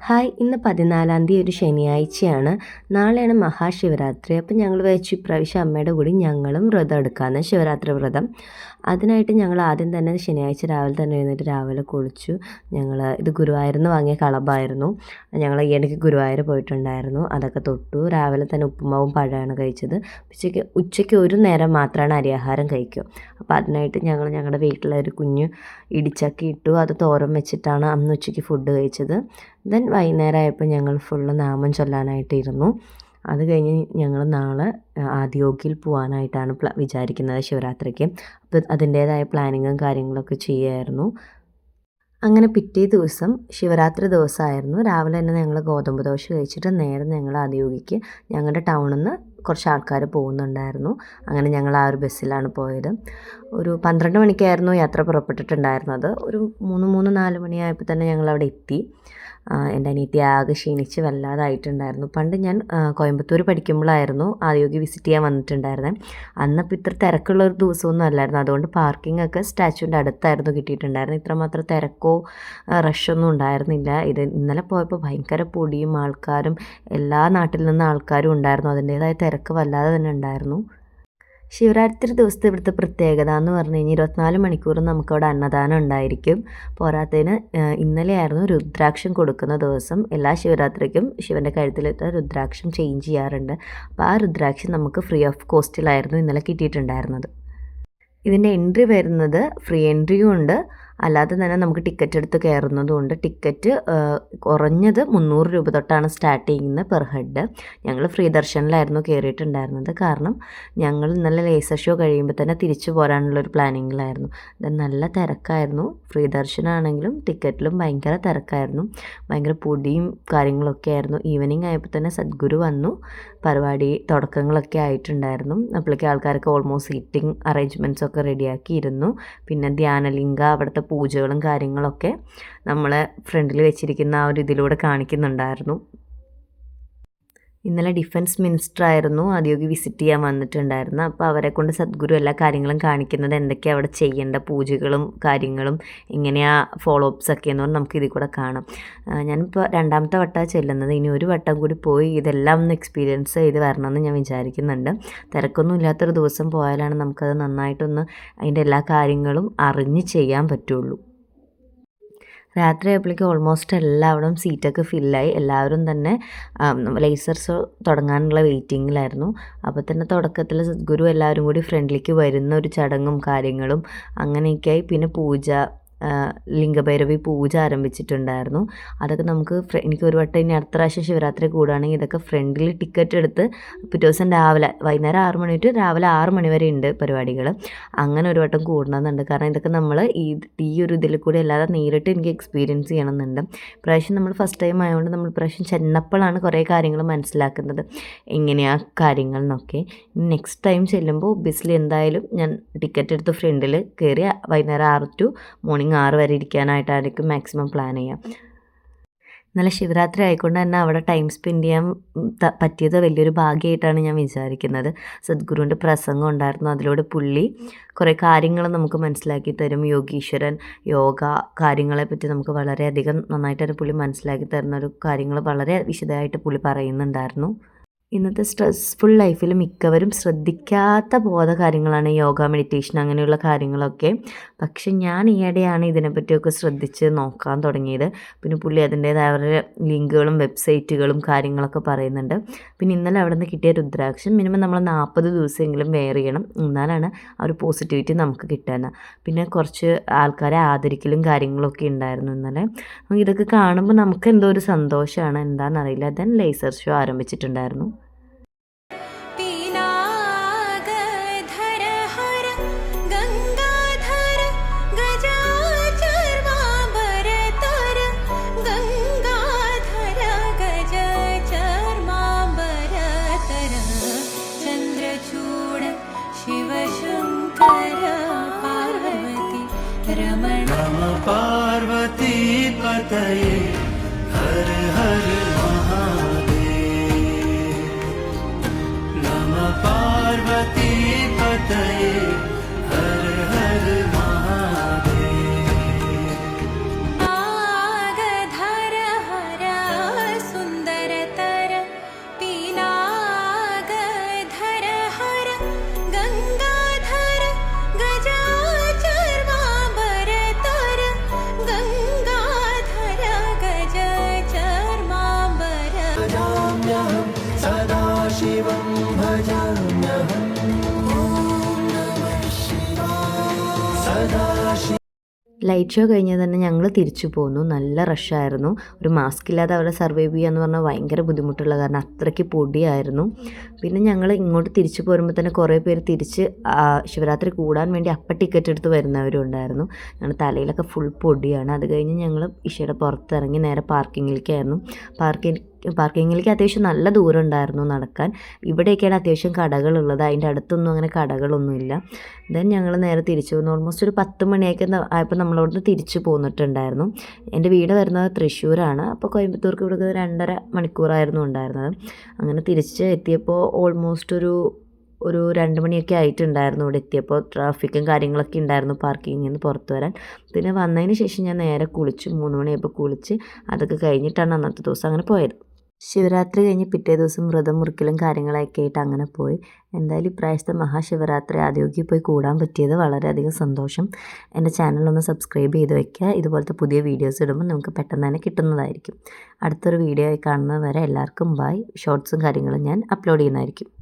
Hi ഇന്ന് പതിനാലാം തീയതി ഒരു ശനിയാഴ്ചയാണ്. നാളെയാണ് മഹാശിവരാത്രി. അപ്പം ഞങ്ങൾ വെച്ചു ഇപ്രാവശ്യം അമ്മയുടെ കൂടി ഞങ്ങളും വ്രതം എടുക്കാമെന്ന് ശിവരാത്രി വ്രതം. അതിനായിട്ട് ഞങ്ങൾ ആദ്യം തന്നെ ശനിയാഴ്ച രാവിലെ തന്നെ എഴുന്നേറ്റ് രാവിലെ കുളിച്ചു. ഞങ്ങൾ ഇത് ഗുരുവായൂരിൽ നിന്ന് വാങ്ങിയ കളഭായിരുന്നു ഞങ്ങൾ ഈ ഇടയ്ക്ക് ഗുരുവായൂർ പോയിട്ടുണ്ടായിരുന്നു. അതൊക്കെ തൊട്ടു. രാവിലെ തന്നെ ഉപ്പുമാവും പഴമാണ് കഴിച്ചത്. ഉച്ചയ്ക്ക് ഉച്ചയ്ക്ക് ഒരു നേരം മാത്രമാണ് അരിയാഹാരം കഴിക്കുക. അപ്പോൾ അതിനായിട്ട് ഞങ്ങൾ ഞങ്ങളുടെ വീട്ടിലൊരു കുഞ്ഞ് ഇടിച്ചക്കി ഇട്ടു. അത് തോരം വെച്ചിട്ടാണ് അന്ന് ഉച്ചയ്ക്ക് ഫുഡ് കഴിച്ചത്. ദെൻ വൈകുന്നേരം ആയപ്പോൾ ഞങ്ങൾ ഫുള്ള് നാമം ചൊല്ലാനായിട്ടിരുന്നു. അത് കഴിഞ്ഞ് ഞങ്ങൾ നാളെ ആദ്യോഗിയിൽ പോകാനായിട്ടാണ് പ്ല വിചാരിക്കുന്നത് ശിവരാത്രിക്ക്. അപ്പോൾ അതിന്റേതായ പ്ലാനിങ്ങും കാര്യങ്ങളൊക്കെ ചെയ്യുമായിരുന്നു അങ്ങനെ പിറ്റേ ദിവസം ശിവരാത്രി ദിവസമായിരുന്നു. രാവിലെ തന്നെ ഞങ്ങൾ ഗോതമ്പ് ദോശ കഴിച്ചിട്ട് നേരെ ഞങ്ങൾ ആദ്യോഗിക്ക് ഞങ്ങളുടെ ടൗണിൽ നിന്ന് കുറച്ച് ആൾക്കാർ പോകുന്നുണ്ടായിരുന്നു. അങ്ങനെ ഞങ്ങൾ ആ ഒരു ബസ്സിലാണ് പോയത്. ഒരു പന്ത്രണ്ട് മണിക്കായിരുന്നു യാത്ര പുറപ്പെട്ടിട്ടുണ്ടായിരുന്നത്. ഒരു മൂന്ന് മൂന്ന് നാല് മണിയായപ്പോൾ തന്നെ ഞങ്ങൾ അവിടെ എത്തി. എന്റെ അനിയത്തി ആകെ ക്ഷീണിച്ച് വല്ലാതായിട്ടുണ്ടായിരുന്നു. പണ്ട് ഞാൻ കോയമ്പത്തൂർ പഠിക്കുമ്പോഴായിരുന്നു ആദ്യോഗി വിസിറ്റ് ചെയ്യാൻ വന്നിട്ടുണ്ടായിരുന്നത് അന്നപ്പോൾ ഇത്ര തിരക്കുള്ള ഒരു ദിവസമൊന്നും അല്ലായിരുന്നു. അതുകൊണ്ട് പാർക്കിംഗ് ഒക്കെ സ്റ്റാച്ചുവിന്റെ അടുത്തായിരുന്നു കിട്ടിയിട്ടുണ്ടായിരുന്നു. ഇത്രമാത്രം തിരക്കോ റഷൊന്നും ഉണ്ടായിരുന്നില്ല. ഇത് ഇന്നലെ പോയപ്പോൾ ഭയങ്കര പൊടിയും ആൾക്കാരും എല്ലാ നാട്ടിൽ നിന്ന് ആൾക്കാരും ഉണ്ടായിരുന്നു. അതിന്റേതായ തിരക്ക് വല്ലാതെ തന്നെ ഉണ്ടായിരുന്നു. ശിവരാത്രി ദിവസത്തെ ഇവിടുത്തെ പ്രത്യേകത എന്ന് പറഞ്ഞു കഴിഞ്ഞാൽ ഇരുപത്തിനാല് മണിക്കൂറും നമുക്കവിടെ അന്നദാനം ഉണ്ടായിരിക്കും. പോരാത്തതിന് ഇന്നലെയായിരുന്നു രുദ്രാക്ഷം കൊടുക്കുന്ന ദിവസം. എല്ലാ ശിവരാത്രിക്കും ശിവന്റെ കഴുത്തിലിട്ട് രുദ്രാക്ഷം ചേഞ്ച് ചെയ്യാറുണ്ട്. അപ്പോൾ ആ രുദ്രാക്ഷം നമുക്ക് ഫ്രീ ഓഫ് കോസ്റ്റിലായിരുന്നു ഇന്നലെ കിട്ടിയിട്ടുണ്ടായിരുന്നത്. ഇതിന്റെ എൻട്രി വരുന്നത് ഫ്രീ എൻട്രിയും ഉണ്ട്. അല്ലാതെ തന്നെ നമുക്ക് ടിക്കറ്റ് എടുത്ത് കയറുന്നതുകൊണ്ട് ടിക്കറ്റ് കുറഞ്ഞത് മുന്നൂറ് രൂപ തൊട്ടാണ് സ്റ്റാർട്ട് ചെയ്യുന്നത് പെർ ഹെഡ് ഞങ്ങൾ ഫ്രീ ദർശനിലായിരുന്നു കയറിയിട്ടുണ്ടായിരുന്നത് കാരണം ഞങ്ങൾ ഇന്നലെ ലേസർ ഷോ കഴിയുമ്പോൾ തന്നെ തിരിച്ചു പോരാനുള്ളൊരു പ്ലാനിങ്ങിലായിരുന്നു ഇത് നല്ല തിരക്കായിരുന്നു. ഫ്രീ ദർശനമാണെങ്കിലും ടിക്കറ്റിലും ഭയങ്കര തിരക്കായിരുന്നു. ഭയങ്കര പൊടിയും കാര്യങ്ങളൊക്കെ ആയിരുന്നു. ഈവനിങ് ആയപ്പോൾ തന്നെ സദ്ഗുരു വന്നു. പരിപാടി തുടക്കങ്ങളൊക്കെ ആയിട്ടുണ്ടായിരുന്നു. അപ്പോഴേക്ക് ആൾക്കാർക്ക് ഓൾമോസ്റ്റ് സീറ്റിംഗ് അറേഞ്ച്മെന്റ്സ് ഒക്കെ റെഡിയാക്കിയിരുന്നു പിന്നെ ധ്യാനലിംഗ അവിടുത്തെ പൂജകളും കാര്യങ്ങളൊക്കെ നമ്മളെ ഫ്രണ്ടിൽ വെച്ചിരിക്കുന്ന ആ ഒരു ഇതിലൂടെ കാണിക്കുന്നുണ്ടായിരുന്നു. ഇന്നലെ ഡിഫൻസ് മിനിസ്റ്റർ ആയിരുന്നു ആദ്യമൊക്കെ വിസിറ്റ് ചെയ്യാൻ വന്നിട്ടുണ്ടായിരുന്നു അപ്പോൾ അവരെ കൊണ്ട് സദ്ഗുരു എല്ലാ കാര്യങ്ങളും കാണിക്കുന്നത് എന്തൊക്കെയാണ് അവിടെ ചെയ്യേണ്ട പൂജകളും കാര്യങ്ങളും എങ്ങനെയാ ഫോളോ അപ്സ് ഒക്കെ എന്ന് പറഞ്ഞാൽ നമുക്ക് ഇതിൽ കൂടെ കാണാം. ഞാനിപ്പോൾ രണ്ടാമത്തെ വട്ടമാണ് ചെല്ലുന്നത്. ഇനി ഒരു വട്ടം കൂടി പോയി ഇതെല്ലാം ഒന്ന് എക്സ്പീരിയൻസ് ചെയ്ത് വരണമെന്ന് ഞാൻ വിചാരിക്കുന്നുണ്ട്. തിരക്കൊന്നും ഇല്ലാത്തൊരു ദിവസം പോയാലാണ് നമുക്കത് നന്നായിട്ടൊന്ന് അതിന്റെ എല്ലാ കാര്യങ്ങളും അറിഞ്ഞ് ചെയ്യാൻ പറ്റുള്ളൂ. രാത്രി ആയപ്പോഴേക്കും ഓൾമോസ്റ്റ് എല്ലാവരും സീറ്റൊക്കെ ഫില്ലായി എല്ലാവരും തന്നെ ലേസർ ഷോ തുടങ്ങാനുള്ള വെയിറ്റിങ്ങിലായിരുന്നു അപ്പോൾ തന്നെ തുടക്കത്തിൽ സദ്ഗുരു എല്ലാവരും കൂടി ഫ്രണ്ടിലേക്ക് വരുന്ന ഒരു ചടങ്ങും കാര്യങ്ങളും അങ്ങനെയൊക്കെയായി പിന്നെ പൂജ ലിംഗഭൈരവി പൂജ ആരംഭിച്ചിട്ടുണ്ടായിരുന്നു. അതൊക്കെ നമുക്ക് എനിക്ക് ഒരു വട്ടം ഇനി അടുത്ത പ്രാവശ്യം ശിവരാത്രി കൂടുകയാണെങ്കിൽ ഇതൊക്കെ ഫ്രണ്ടിൽ ടിക്കറ്റ് എടുത്ത് പിറ്റേ ദിവസം രാവിലെ വൈകുന്നേരം ആറ് മണി ടു രാവിലെ ആറ് മണി വരെ ഉണ്ട് പരിപാടികൾ അങ്ങനെ ഒരു വട്ടം കൂടണമെന്നുണ്ട്. കാരണം ഇതൊക്കെ നമ്മൾ ഈ ഈ ഒരു ഇതിൽ കൂടി അല്ലാതെ നേരിട്ട് എനിക്ക് എക്സ്പീരിയൻസ് ചെയ്യണമെന്നുണ്ട്. പ്രാവശ്യം നമ്മൾ ഫസ്റ്റ് ടൈം ആയതുകൊണ്ട് നമ്മൾ പ്രാവശ്യം ചെന്നപ്പോഴാണ് കുറേ കാര്യങ്ങൾ മനസ്സിലാക്കുന്നത്. എങ്ങനെയാണ് കാര്യങ്ങൾ എന്നൊക്കെ. നെക്സ്റ്റ് ടൈം ചെല്ലുമ്പോൾ ഒബ്വിയസ്ലി എന്തായാലും ഞാൻ ടിക്കറ്റ് എടുത്ത് ഫ്രണ്ടിൽ കയറി വൈകുന്നേരം ആറ് ടു മോർണിംഗ് മോർണിംഗ് ആറ് വരെ ഇരിക്കാനായിട്ടായിരിക്കും മാക്സിമം പ്ലാൻ ചെയ്യാം. നല്ല ശിവരാത്രി ആയിക്കൊണ്ട് തന്നെ അവിടെ ടൈം സ്പെൻഡ് ചെയ്യാൻ പറ്റിയത് വലിയൊരു ഭാഗ്യമായിട്ടാണ് ഞാൻ വിചാരിക്കുന്നത്. സദ്ഗുരുവിന്റെ പ്രസംഗം ഉണ്ടായിരുന്നു അതിലൂടെ പുള്ളി കുറേ കാര്യങ്ങൾ നമുക്ക് മനസ്സിലാക്കി തരും. യോഗീശ്വരൻ യോഗ കാര്യങ്ങളെപ്പറ്റി നമുക്ക് വളരെയധികം നന്നായിട്ട് പുള്ളി മനസ്സിലാക്കി തരുന്ന ഒരു കാര്യങ്ങൾ വളരെ വിശദമായിട്ട് പുള്ളി പറയുന്നുണ്ടായിരുന്നു. ഇന്നത്തെ സ്ട്രെസ്ഫുൾ ലൈഫിൽ മിക്കവരും ശ്രദ്ധിക്കാത്ത ബോധ കാര്യങ്ങളാണ് യോഗ മെഡിറ്റേഷൻ അങ്ങനെയുള്ള കാര്യങ്ങളൊക്കെ. പക്ഷെ ഞാൻ ഈയിടെയാണ് ഇതിനെപ്പറ്റിയൊക്കെ ശ്രദ്ധിച്ച് നോക്കാൻ തുടങ്ങിയത്. പിന്നെ പുള്ളി അതിന്റേതായ അവരുടെ ലിങ്കുകളും വെബ്സൈറ്റുകളും കാര്യങ്ങളൊക്കെ പറയുന്നുണ്ട്. പിന്നെ ഇന്നലെ അവിടെ നിന്ന് കിട്ടിയ രുദ്രാക്ഷം മിനിമം നമ്മൾ നാൽപ്പത് ദിവസമെങ്കിലും വെയർ ചെയ്യണം. എന്നാലാണ് ആ ഒരു പോസിറ്റിവിറ്റി നമുക്ക് കിട്ടുന്നത്. പിന്നെ കുറച്ച് ആൾക്കാരെ ആദരിക്കലും കാര്യങ്ങളൊക്കെ ഉണ്ടായിരുന്നു ഇന്നലെ. ഇതൊക്കെ കാണുമ്പോൾ നമുക്ക് എന്തോ ഒരു സന്തോഷമാണ്. എന്താണെന്നറിയില്ല. Then laser show ആരംഭിച്ചിട്ടുണ്ടായിരുന്നു. पार्वती पतये हर हर महादेव ലൈറ്റ് ഷോ കഴിഞ്ഞ് തന്നെ ഞങ്ങൾ തിരിച്ചു പോന്നു. നല്ല റഷായിരുന്നു ഒരു മാസ്ക് ഇല്ലാതെ അവിടെ സർവൈവ് ചെയ്യുക എന്ന് പറഞ്ഞാൽ ഭയങ്കര ബുദ്ധിമുട്ടുള്ള കാരണം അത്രയ്ക്ക് പൊടിയായിരുന്നു. പിന്നെ ഞങ്ങൾ ഇങ്ങോട്ട് തിരിച്ചു പോരുമ്പോൾ തന്നെ കുറേ പേര് തിരിച്ച് ശിവരാത്രി കൂടാൻ വേണ്ടി അപ്പം ടിക്കറ്റ് എടുത്ത് വരുന്നവരും ഉണ്ടായിരുന്നു. ഞങ്ങൾ തലയിലൊക്കെ ഫുൾ പൊടിയാണ്. അത് കഴിഞ്ഞ് ഞങ്ങൾ ഇഷയുടെ പുറത്തിറങ്ങി നേരെ പാർക്കിങ്ങിലേക്കായിരുന്നു പാർക്കിംഗ് പാർക്കിങ്ങിലേക്ക് അത്യാവശ്യം നല്ല ദൂരം ഉണ്ടായിരുന്നു നടക്കാൻ. ഇവിടെയൊക്കെയാണ് അത്യാവശ്യം കടകളുള്ളത്. അതിന്റെ അടുത്തൊന്നും അങ്ങനെ കടകളൊന്നുമില്ല. ദെൻ ഞങ്ങൾ നേരെ തിരിച്ചു പോകുന്നു ഓൾമോസ്റ്റ് ഒരു പത്ത് മണിയൊക്കെ ആയപ്പോൾ നമ്മളവിടുന്ന് തിരിച്ചു പോന്നിട്ടുണ്ടായിരുന്നു. എന്റെ വീട് വരുന്നത് തൃശ്ശൂരാണ്. അപ്പോൾ കോയമ്പത്തൂർക്ക് ഇവിടെ രണ്ടര മണിക്കൂറായിരുന്നു ഉണ്ടായിരുന്നത്. അങ്ങനെ തിരിച്ച് എത്തിയപ്പോൾ ഓൾമോസ്റ്റ് ഒരു ഒരു രണ്ട് മണിയൊക്കെ ആയിട്ടുണ്ടായിരുന്നു ഇവിടെ എത്തിയപ്പോൾ. ട്രാഫിക്കും കാര്യങ്ങളൊക്കെ ഉണ്ടായിരുന്നു പാർക്കിങ്ങിൽ നിന്ന് പുറത്ത് വരാൻ. പിന്നെ വന്നതിന് ശേഷം ഞാൻ നേരെ കുളിച്ചു. മൂന്ന് മണിയായപ്പോൾ കുളിച്ച് അതൊക്കെ കഴിഞ്ഞിട്ടാണ് അന്നത്തെ ദിവസം അങ്ങനെ പോയത്. ശിവരാത്രി കഴിഞ്ഞ് പിറ്റേ ദിവസം വ്രതം മുറിക്കലും കാര്യങ്ങളൊക്കെ ആയിട്ട് അങ്ങനെ പോയി. എന്തായാലും ഇപ്രാവശ്യത്തെ മഹാശിവരാത്രി ആദ്യമൊക്കെ പോയി കൂടാൻ പറ്റിയത് വളരെയധികം സന്തോഷം. എന്റെ ചാനലൊന്ന് സബ്സ്ക്രൈബ് ചെയ്ത് വയ്ക്കുക ഇതുപോലത്തെ പുതിയ വീഡിയോസ് ഇടുമ്പോൾ നമുക്ക് പെട്ടെന്ന് തന്നെ കിട്ടുന്നതായിരിക്കും. അടുത്തൊരു വീഡിയോ ആയി കാണുന്നത് വരെ എല്ലാവർക്കും ബൈ ഷോർട്സും കാര്യങ്ങളും ഞാൻ അപ്ലോഡ് ചെയ്യുന്നതായിരിക്കും.